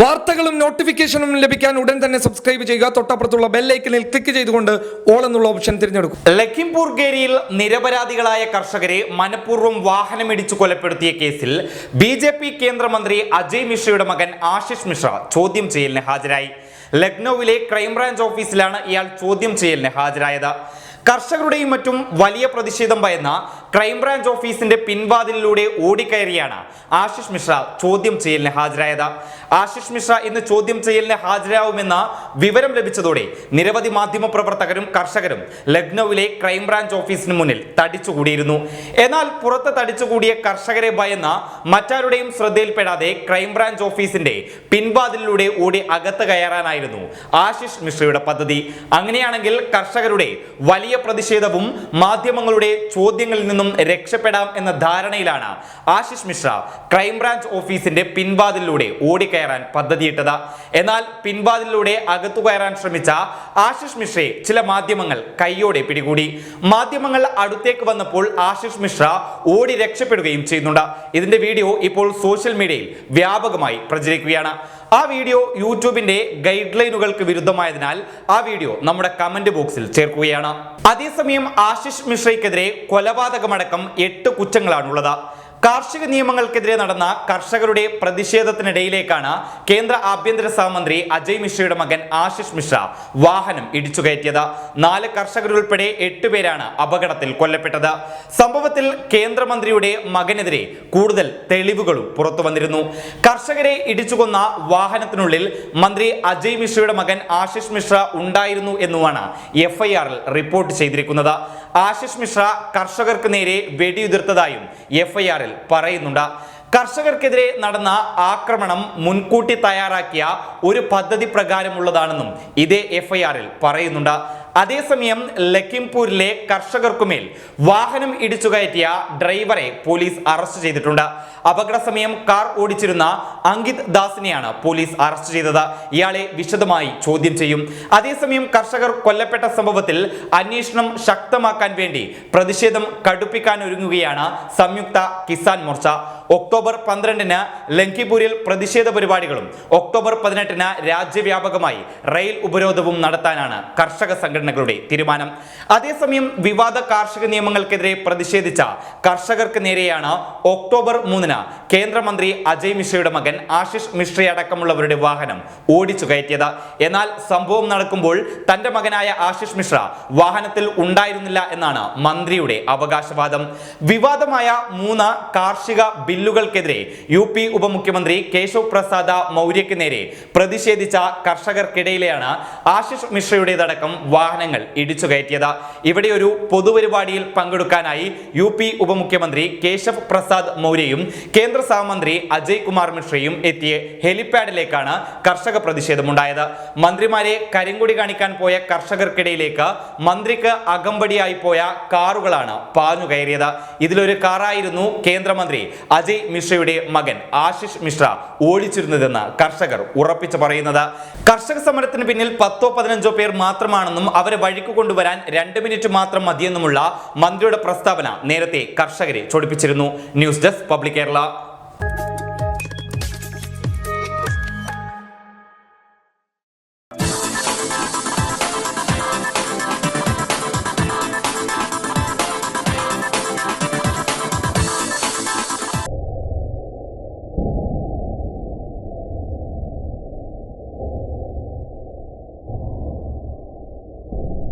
വാർത്തകളും നോട്ടിഫിക്കേഷനും ലഭിക്കാൻ ഉടൻ തന്നെ സബ്സ്ക്രൈബ് ചെയ്യുക. തൊട്ടപ്പുറത്തുള്ള ബെല്ലൈക്കനിൽ ക്ലിക്ക് ചെയ്തുകൊണ്ട് ഓൾ എന്നുള്ള ഓപ്ഷൻ തിരഞ്ഞെടുക്കും. ലഖിംപൂർ ഗേരിയിൽ നിരപരാധികളായ കർഷകരെ മനഃപൂർവം വാഹനമിടിച്ചു കൊലപ്പെടുത്തിയ കേസിൽ ബി ജെ പി കേന്ദ്രമന്ത്രി അജയ് മിശ്രയുടെ മകൻ ആശിഷ് മിശ്ര ചോദ്യം ചെയ്യലിന് ഹാജരായി. ലക്നൌവിലെ ക്രൈംബ്രാഞ്ച് ഓഫീസിലാണ് ഇയാൾ ചോദ്യം ചെയ്യലിന് ഹാജരായത്. കർഷകരുടെയും മറ്റും വലിയ പ്രതിഷേധം ഭയന്ന ക്രൈംബ്രാഞ്ച് ഓഫീസിന്റെ പിൻവാതിലിലൂടെ ഓടിക്കയറിയാണ് ആശിഷ് മിശ്ര ചോദ്യം ചെയ്യലിന് ഹാജരായത്. ആശിഷ് മിശ്ര ഇന്ന് ചോദ്യം ചെയ്യലിന് ഹാജരാവുമെന്ന വിവരം ലഭിച്ചതോടെ നിരവധി മാധ്യമ പ്രവർത്തകരും കർഷകരും ലക്നൌവിലെ ക്രൈംബ്രാഞ്ച് ഓഫീസിന് മുന്നിൽ തടിച്ചുകൂടിയിരുന്നു. എന്നാൽ പുറത്ത് തടിച്ചുകൂടിയ കർഷകരെ ഭയന്ന മറ്റാരുടെയും ശ്രദ്ധയിൽപ്പെടാതെ ക്രൈംബ്രാഞ്ച് ഓഫീസിന്റെ പിൻവാതിലിലൂടെ ഓടി അകത്ത് കയറാനായിരുന്നു ആശിഷ് മിശ്രയുടെ പദ്ധതി. അങ്ങനെയാണെങ്കിൽ കർഷകരുടെ വലിയ പ്രതിഷേധവും മാധ്യമങ്ങളുടെ ചോദ്യങ്ങളിൽ നിന്നും രക്ഷപ്പെടാം എന്ന ധാരണയിലാണ് ആശിഷ് മിശ്ര ക്രൈംബ്രാഞ്ച് ഓഫീസിന്റെ പിൻവാതിലൂടെ ഓടിക്കയറാൻ പദ്ധതിയിട്ടത്. എന്നാൽ പിൻവാതിലൂടെ അകത്തു കയറാൻ ശ്രമിച്ച ആശിഷ് മിശ്രയെ ചില മാധ്യമങ്ങൾ കൈയോടെ പിടികൂടി. മാധ്യമങ്ങൾ അടുത്തേക്ക് വന്നപ്പോൾ ആശിഷ് മിശ്ര ഓടി രക്ഷപ്പെടുകയും ചെയ്യുന്നുണ്ട്. ഇതിന്റെ വീഡിയോ ഇപ്പോൾ സോഷ്യൽ മീഡിയയിൽ വ്യാപകമായി പ്രചരിക്കുകയാണ്. ആ വീഡിയോ യൂട്യൂബിന്റെ ഗൈഡ് ലൈനുകൾക്ക് വിരുദ്ധമായതിനാൽ ആ വീഡിയോ നമ്മുടെ കമന്റ് ബോക്സിൽ ചേർക്കുകയാണ്. അതേസമയം ആശിഷ് മിശ്രയ്ക്കെതിരെ കൊലപാതകമടക്കം എട്ട് കുറ്റങ്ങളാണുള്ളത്. കാർഷിക നിയമങ്ങൾക്കെതിരെ നടന്ന കർഷകരുടെ പ്രതിഷേധത്തിനിടയിലേക്കാണ് കേന്ദ്ര ആഭ്യന്തര സഹമന്ത്രി അജയ് മിശ്രയുടെ മകൻ ആശിഷ് മിശ്ര വാഹനം ഇടിച്ചു കയറ്റിയത് നാല് കർഷകരുൾപ്പെടെ എട്ടുപേരാണ് അപകടത്തിൽ കൊല്ലപ്പെട്ടത്. സംഭവത്തിൽ കേന്ദ്രമന്ത്രിയുടെ മകനെതിരെ കൂടുതൽ തെളിവുകളും പുറത്തു വന്നിരുന്നു കർഷകരെ ഇടിച്ചുകൊന്ന വാഹനത്തിനുള്ളിൽ മന്ത്രി അജയ് മിശ്രയുടെ മകൻ ആശിഷ് മിശ്ര ഉണ്ടായിരുന്നു എന്നുമാണ് എഫ്ഐആറിൽ റിപ്പോർട്ട് ചെയ്തിരിക്കുന്നത്. ആശിഷ് മിശ്ര കർഷകർക്ക് നേരെ വെടിയുതിർത്തതായും എഫ്ഐആറിൽ പറയുന്നുണ്ട്. കർഷകർക്കെതിരെ നടന്ന ആക്രമണം മുൻകൂട്ടി തയ്യാറാക്കിയ ഒരു പദ്ധതി പ്രകാരമുള്ളതാണെന്നും ഇതേ എഫ്ഐആറിൽ പറയുന്നുണ്ട്. അതേസമയം ലഖിംപൂരിലെ കർഷകർക്കുമേൽ വാഹനം ഇടിച്ചു കയറ്റിയ ഡ്രൈവറെ പോലീസ് അറസ്റ്റ് ചെയ്തിട്ടുണ്ട്. അപകട സമയം കാർ ഓടിച്ചിരുന്ന അങ്കിത് ദാസിനെയാണ് പോലീസ് അറസ്റ്റ് ചെയ്തത്. ഇയാളെ വിശദമായി ചോദ്യം ചെയ്യും. അതേസമയം കർഷകർ കൊല്ലപ്പെട്ട സംഭവത്തിൽ അന്വേഷണം ശക്തമാക്കാൻ വേണ്ടി പ്രതിഷേധം കടുപ്പിക്കാൻ ഒരുങ്ങുകയാണ് സംയുക്ത കിസാൻ മോർച്ച. ഒക്ടോബർ പന്ത്രണ്ടിന് ലങ്കിപൂരിൽ പ്രതിഷേധ പരിപാടികളും ഒക്ടോബർ പതിനെട്ടിന് രാജ്യവ്യാപകമായി റെയിൽ ഉപരോധവും നടത്താനാണ് കർഷക സംഘടനകളുടെ തീരുമാനം. അതേസമയം വിവാദ കാർഷിക നിയമങ്ങൾക്കെതിരെ പ്രതിഷേധിച്ച കർഷകർക്ക് നേരെയാണ് ഒക്ടോബർ മൂന്നിന് കേന്ദ്രമന്ത്രി അജയ് മിശ്രയുടെ മകൻ ആശിഷ് മിശ്രയടക്കമുള്ളവരുടെ വാഹനം ഓടിച്ചു കയറ്റിയത്. എന്നാൽ സംഭവം നടക്കുമ്പോൾ തന്റെ മകനായ ആശിഷ് മിശ്ര വാഹനത്തിൽ ഉണ്ടായിരുന്നില്ല എന്നാണ് മന്ത്രിയുടെ അവകാശവാദം. വിവാദമായ മൂന്ന് കാർഷിക ബില്ലുകൾക്കെതിരെ യു പി ഉപമുഖ്യമന്ത്രി കേശവ് പ്രസാദ മൗര്യക്ക് നേരെ പ്രതിഷേധിച്ച കർഷകർക്കിടയിലെയാണ് ആശിഷ് മിശ്രയുടേതടക്കം വാഹനങ്ങൾ ഇടിച്ചു കയറ്റിയത്. ഇവിടെ ഒരു പൊതുപരിപാടിയിൽ പങ്കെടുക്കാനായി യു പി ഉപമുഖ്യമന്ത്രി കേശവ് പ്രസാദ് മൗര്യയും കേന്ദ്ര സഹമന്ത്രി അജയ് കുമാർ മിശ്രയും എത്തിയ ഹെലിപാഡിലേക്കാണ് കർഷക പ്രതിഷേധമുണ്ടായത്. മന്ത്രിമാരെ കരിങ്കുടി കാണിക്കാൻ പോയ കർഷകർക്കിടയിലേക്ക് മന്ത്രിക്ക് അകമ്പടിയായി പോയ കാറുകളാണ് പാഞ്ഞു കയറിയത് ഇതിലൊരു കാറായിരുന്നു കേന്ദ്രമന്ത്രി അജയ് മിശ്രയുടെ മകൻ ആശിഷ് മിശ്ര ഓടിച്ചിരുന്നതെന്ന് കർഷകർ ഉറപ്പിച്ചു പറയുന്നത്. കർഷക സമരത്തിന് പിന്നിൽ പത്തോ പതിനഞ്ചോ പേർ മാത്രമാണെന്നും അവരെ വഴിക്ക് കൊണ്ടുവരാൻ രണ്ട് മിനിറ്റ് മാത്രം മതിയെന്നുമുള്ള മന്ത്രിയുടെ പ്രസ്താവന നേരത്തെ കർഷകരെ ചൊടിപ്പിച്ചിരുന്നു. News desk public Kerala.